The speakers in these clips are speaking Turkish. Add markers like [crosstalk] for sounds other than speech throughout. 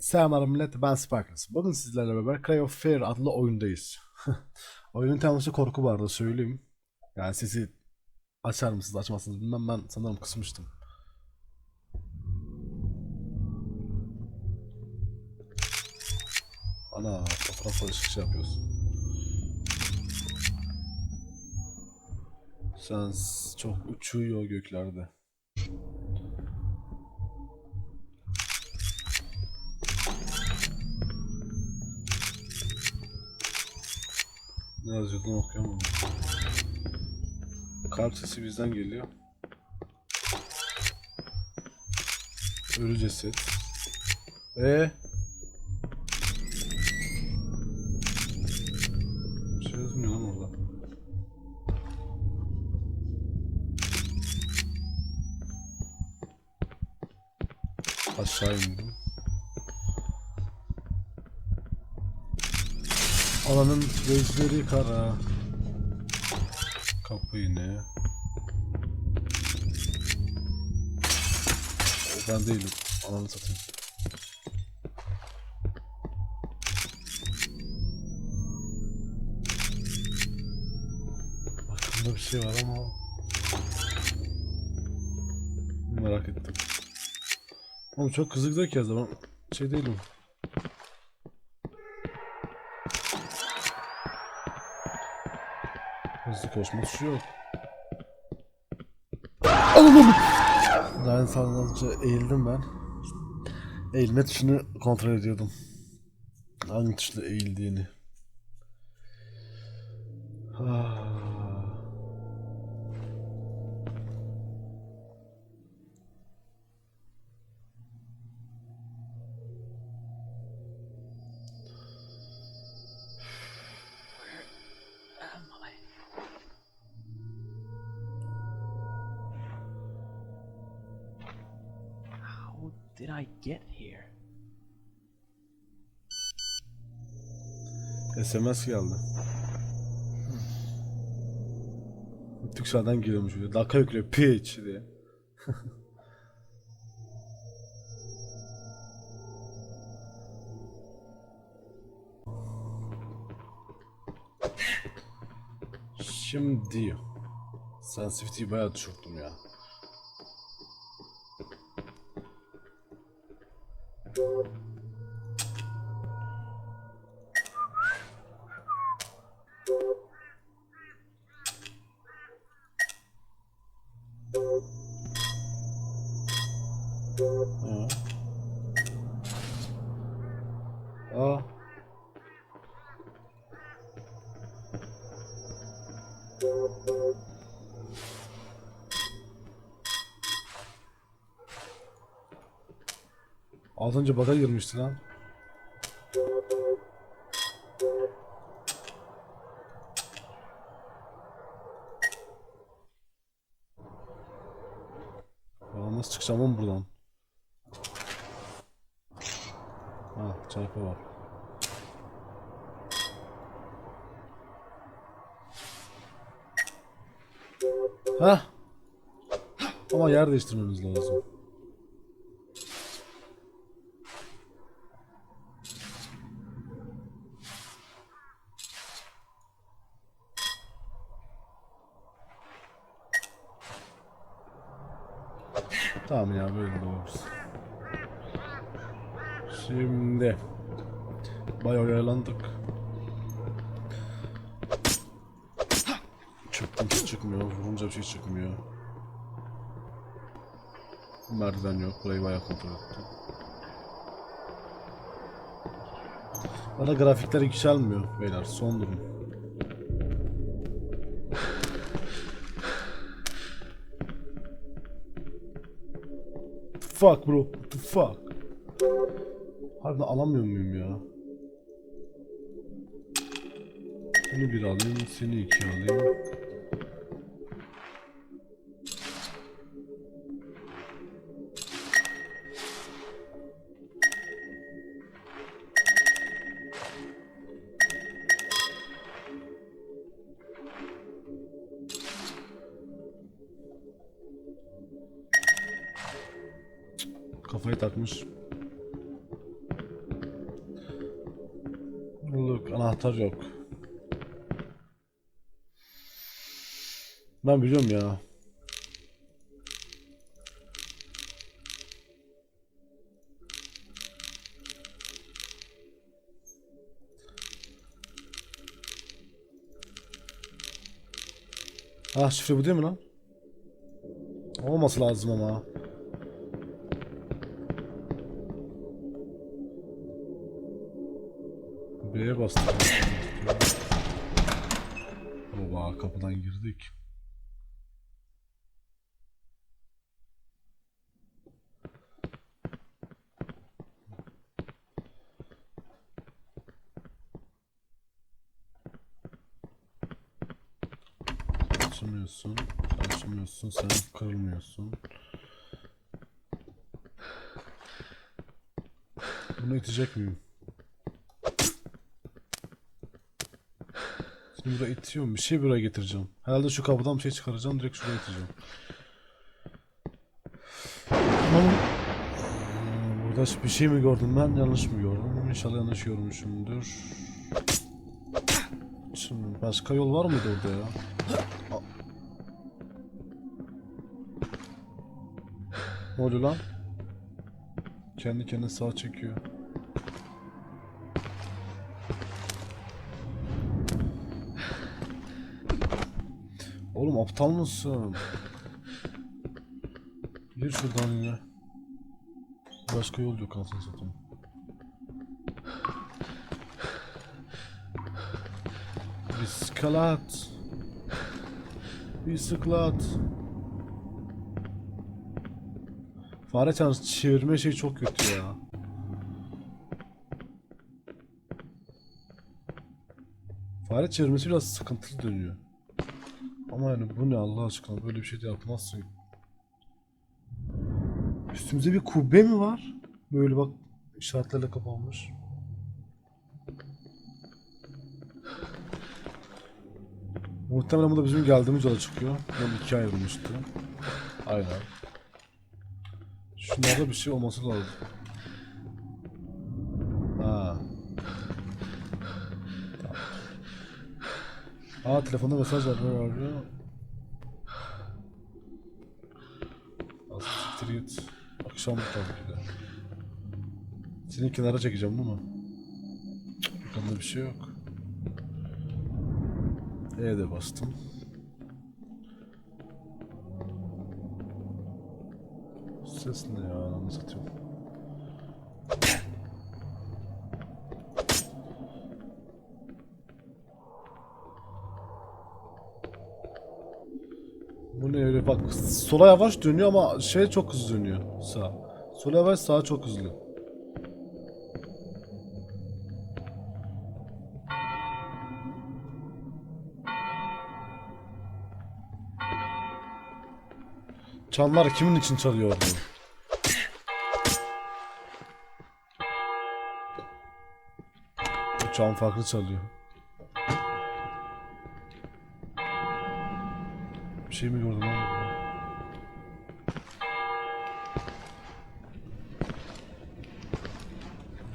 Selamlar millet ben Sparkles. Bugün sizlerle beraber Cry of Fear adlı oyundayız. [laughs] Oyunun teması korku arada söyleyeyim. Yani sesi açar mısınız açmazsınız bilmem ben sanırım kısmıştım. Ana fotoğraf ışık şey yapıyoruz. Sen çok uçuyor göklerde. Ne yazıyordun okuyamadım. Kalp sesi bizden geliyor. Ölü ceset. Ee? Bir şey yazmıyor lan orada. Aşağı indim. Gözleri kara. Kapı yine. Ben değilim. Ananı satayım. Aklımda bir şey var ama merak ettim. Oğlum çok kızık ki yazdı ben şey değilim. Hızlı koşma tuşu yok. Allah'ım! Daha sadece eğildim ben. Eğilme tuşunu kontrol ediyordum. Hangi tuşla eğildiğini. Did I get here? SMS geldi. Türkcell'den geliyormuş öyle. Dakika yüklüyor pitch diye. [laughs] Şimdi Sensitivity'yi bayağı düşürttüm ya. Ha. Aa. Az önce baga girmişti lan. Nasıl çıkacağım oğlum buradan? Ha çarpı var. Ha? Ama yer değiştirmemiz lazım. Tamam ya böyle oluruz. Şimdi bayağı oyalandık. Çöpten hiç çıkmıyor, vurunca bir şey çıkmıyor. Merdiven yok, burayı bayağı kontrol ettim. Bana grafikler yükselmiyor beyler, son durum. Fuck bro, what the fuck? Harbiden alamıyor muyum ya? Bunu bir alayım, seni iki alayım. Anahtar yok. Ben biliyorum ya. Ah şifre bu değil mi lan? Olması lazım ama. B'ye bastım. Baba kapıdan girdik. Açamıyorsun. Açamıyorsun. Sen kırılmıyorsun. Bunu itecek miyim? Şimdi buraya itiyorum. Bir şey buraya getireceğim. Herhalde şu kapıdan bir şey çıkaracağım. Direkt şuraya iteceğim. Tamam. Ee, Burada bir şey mi gördüm ben? Yanlış mı gördüm? İnşallah yanlış görmüşümdür. Şimdi başka yol var mıydı orada ya? Ne oluyor lan? Kendi kendine sağa çekiyor. Oğlum aptal mısın? Gir şuradan yine. Başka yol yok anasını satayım. Biskalat. Bisiklat. Fare çarpısı çevirme şey çok kötü ya. Fare çevirmesi biraz sıkıntılı dönüyor. Ama yani bu ne Allah aşkına böyle bir şey de yapmazsın. Üstümüzde bir kubbe mi var? Böyle bak işaretlerle kapanmış. Muhtemelen bu da bizim geldiğimiz yola çıkıyor. Yol ikiye ayrılmıştı. Aynen. Şunlarda bir şey olması lazım. Aa telefonda mesaj var. Ne var ya? Az siktir git. Akşam tabii ki de. Seni kenara çekeceğim değil mi? Yukarıda bir şey yok. E'ye de bastım. Ses ne ya? Ananı satayım. Ne öyle bak sola yavaş dönüyor ama şey çok hızlı dönüyor sağ. Sola yavaş sağ çok hızlı. Çanlar kimin için çalıyordu? Bu çan farklı çalıyor. Şey mi gördüm ama?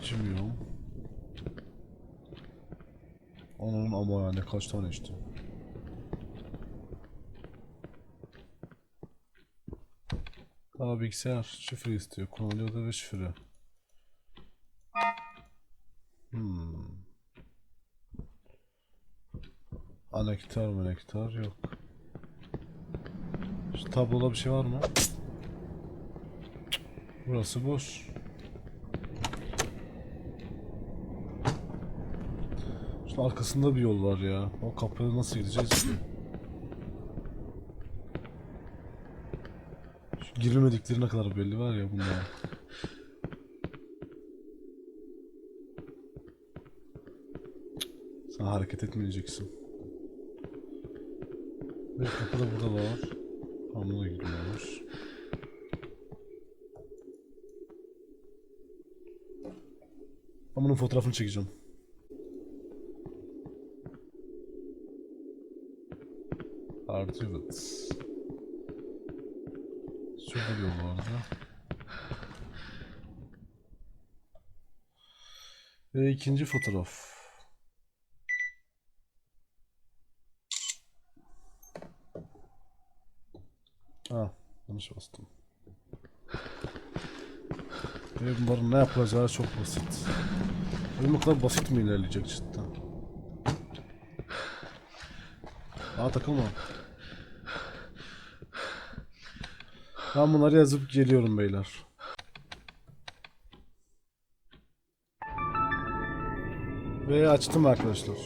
İçmiyorum. Onun ama yani kaç tane içtim. Aa bilgisayar şifre istiyor. Kullanıcı adı ve şifre. Hmm. Anektar menektar yok. Tabloda bir şey var mı? Burası boş. Şu arkasında bir yol var ya. O kapıya nasıl gideceğiz? Şu girilmedikleri ne kadar belli var ya bunlar. Sen hareket etmeyeceksin. Bir kapı da burada var. Hamla gidiyormuş. Ben bunun fotoğrafını çekeceğim. Şurada bir yol vardı. Ve ikinci fotoğraf. Ha, yanlış bastım. Ve bunların ne yapılacağı çok basit. Bu kadar basit mi ilerleyecek cidden? Aa takılma. Ben bunları yazıp geliyorum beyler. Ve açtım arkadaşlar.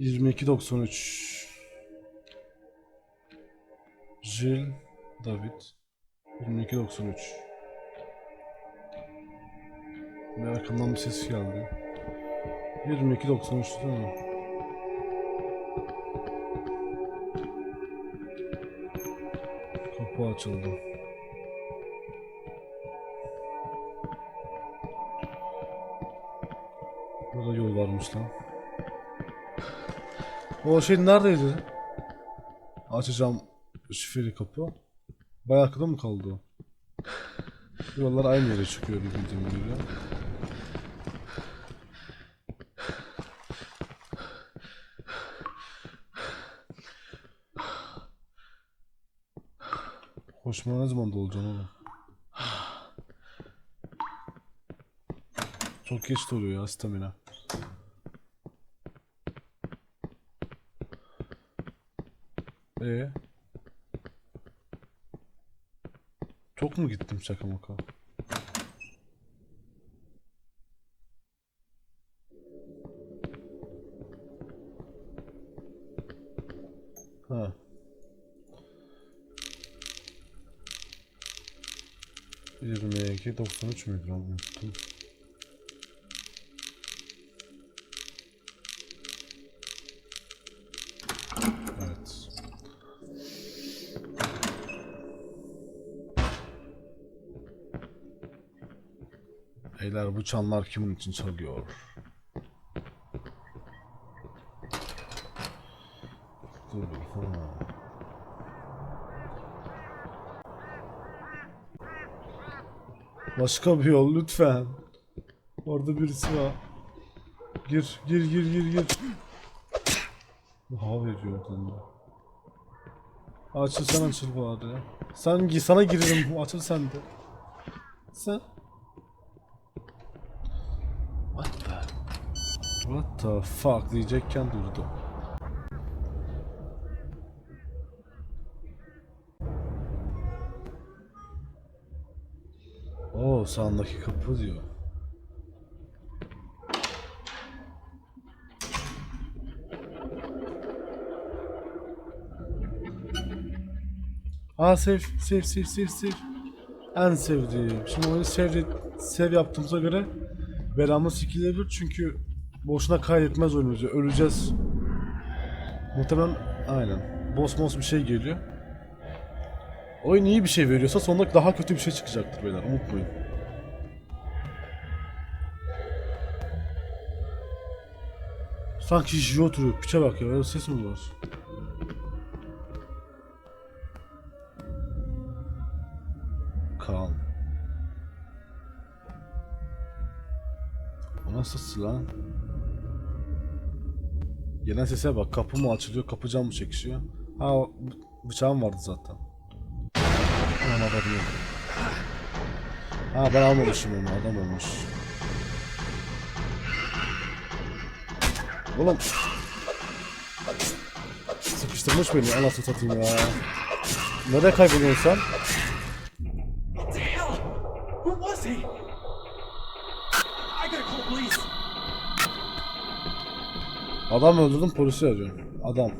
22.93 Jill David 22.93 Ve arkamdan bir ses geldi. 22.93 değil mi? Kapı açıldı. Burada yol varmış lan. O şey neredeydi? Açacağım şifreli kapı. Bayağı akıllı mı kaldı o? Yollar aynı yere çıkıyor bir bildiğim gibi. Hoşuma ne zaman dolacaksın oğlum? Çok geç doluyor ya stamina. Ee? Çok mu gittim şaka maka? Ha. Yirmi iki doksan üç lan unuttum. Beyler bu çanlar kimin için çalıyor? Dur, ha. Başka bir yol lütfen. Orada birisi var. Gir, gir, gir, gir, gir. Hava veriyor da. Açıl sen açıl bari ya. Sen sana girerim açıl sen de. Sen. What the? What the fuck diyecekken durdu. Oo sağındaki kapı diyor. Aa sev, sev, sev, sev, sev. En sevdiğim. Şimdi oyunu sev, sev yaptığımıza göre belamı sikilebilir çünkü boşuna kaydetmez oyunumuzu. Öleceğiz. Muhtemelen aynen. Boss boss bir şey geliyor. Oyun iyi bir şey veriyorsa sonunda daha kötü bir şey çıkacaktır beyler. Unutmayın. Sanki Jio oturuyor. Piçe bak ya. Öyle ses mi var? Kaan. O nasıl silah? Gelen sese bak. Kapı mı açılıyor, kapı cam mı çekişiyor? Ha bıçağım vardı zaten. Adam yok. Ha ben almamışım onu. Adam olmuş. Oğlum. Sıkıştırmış beni. Anasını satayım ya. Nereye kayboluyorsun sen? Adam öldürdüm polisi arıyorum. Adam.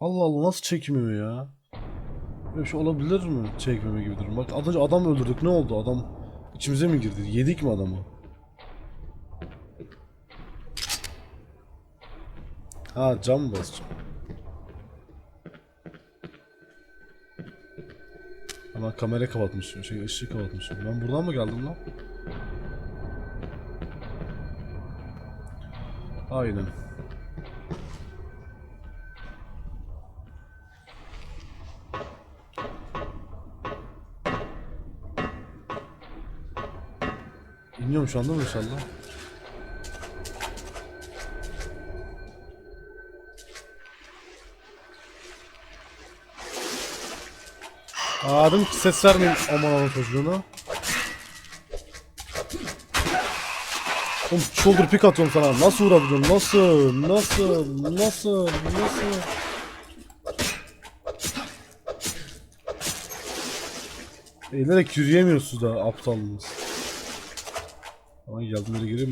Allah Allah nasıl çekmiyor ya? Böyle bir şey olabilir mi? Çekmeme gibi durum. Bak az önce adam öldürdük ne oldu? Adam içimize mi girdi? Yedik mi adamı? Ha cam basacağım? Ama kamerayı kapatmışım. Şey ışığı kapatmışım. Ben buradan mı geldim lan? Aynen. İniyorum şu anda mı inşallah? Aa ki ses vermeyin aman aman çocuğuna. Oğlum shoulder pick atıyorum sana. Nasıl vurabiliyorum? Nasıl? Nasıl? Nasıl? Nasıl? Eğilerek yürüyemiyorsunuz da aptalınız. Ama geldim yere geri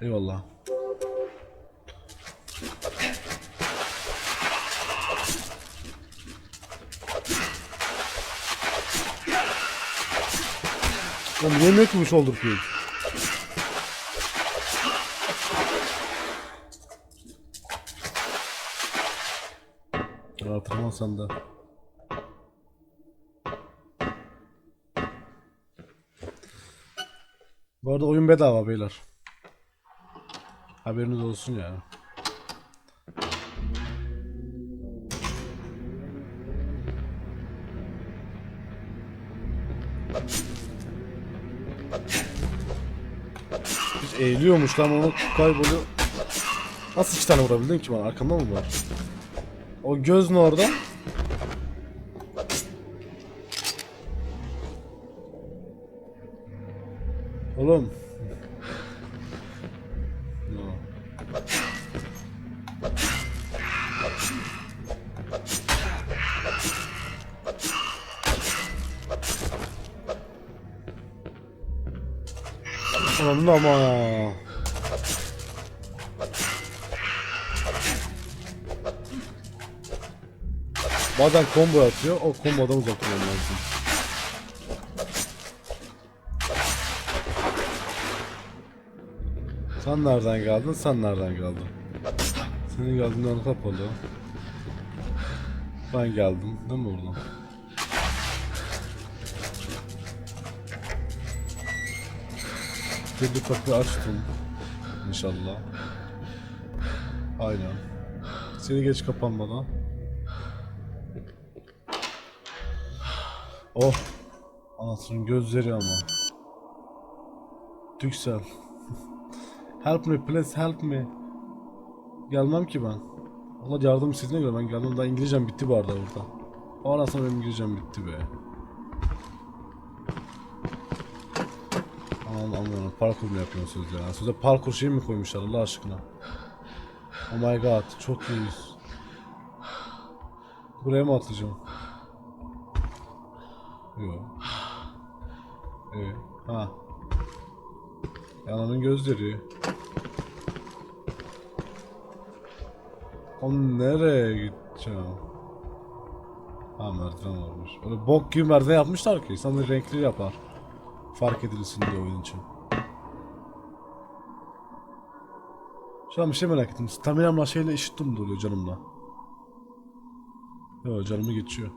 Eyvallah. Oğlum yemek mi shoulder pick? Hatırlama sen de. Bu arada oyun bedava beyler. Haberiniz olsun yani. Hiç eğiliyormuş lan onu kayboluyor. Nasıl iki tane vurabildin ki bana? Arkamda mı var? O göz ne orada? Oğlum. Onun ama. Bazen combo atıyor, o kombodan uzak durmam lazım. Sen nereden geldin, sen nereden geldin? Senin geldiğin yer kapalı. Ben geldim, değil mi oradan? Kirli kapıyı açtım. İnşallah. Aynen. Seni geç kapanmadan. Oh. Anasının gözleri ama. Tüksel. help me please help me. Gelmem ki ben. Allah yardım istediğine göre ben geldim. Daha İngilizcem bitti bu arada burada. O arasında benim İngilizcem bitti be. Anlıyorum. Parkur mu yapıyorsunuz ya? Size parkur şey mi koymuşlar Allah aşkına? Oh my god. Çok iyiyiz. Buraya mı atlayacağım? Yok. Ee, ha. Yananın gözleri. O nereye gideceğim? Ha merdiven varmış. Öyle bok gibi merdiven yapmışlar ki insanları renkli yapar. Fark edilsin diye oyun için. Şu an bir şey merak ettim. Staminamla şeyle eşit mi oluyor canımla? Yok canımı geçiyor.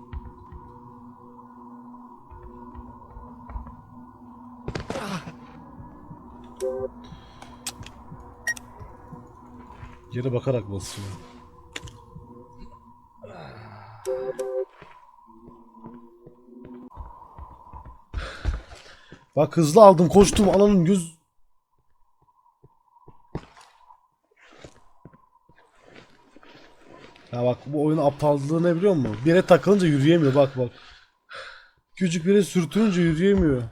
Yere bakarak basıyor. Bak hızlı aldım koştum ananın göz... Ya bak bu oyunun aptallığı ne biliyor musun? Bir yere takılınca yürüyemiyor bak bak. Küçük bir yere yürüyemiyor.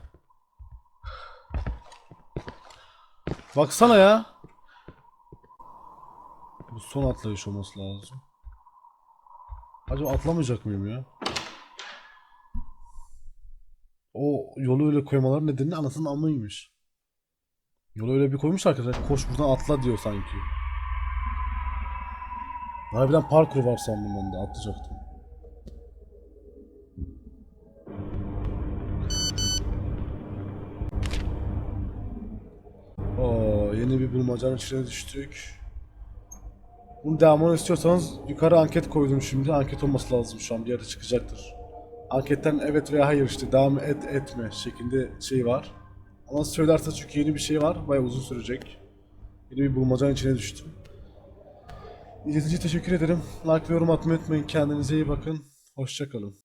Baksana ya. Bu son atlayış olması lazım. Acaba atlamayacak mıyım ya? O yolu öyle koymaların nedeni anasının amıymış. Yolu öyle bir koymuş arkadaşlar. Koş buradan atla diyor sanki. Harbiden parkur var sandım ben de atlayacaktım. Oo, yeni bir bulmacanın içine düştük. Bunun devamını istiyorsanız yukarı anket koydum şimdi. Anket olması lazım şu an bir yerde çıkacaktır. Anketten evet veya hayır işte devam et etme şeklinde şey var. Ama söylerse çünkü yeni bir şey var. Bayağı uzun sürecek. Yeni bir bulmacanın içine düştüm. İzlediğiniz için teşekkür ederim. Like ve yorum atmayı unutmayın. Kendinize iyi bakın. Hoşçakalın.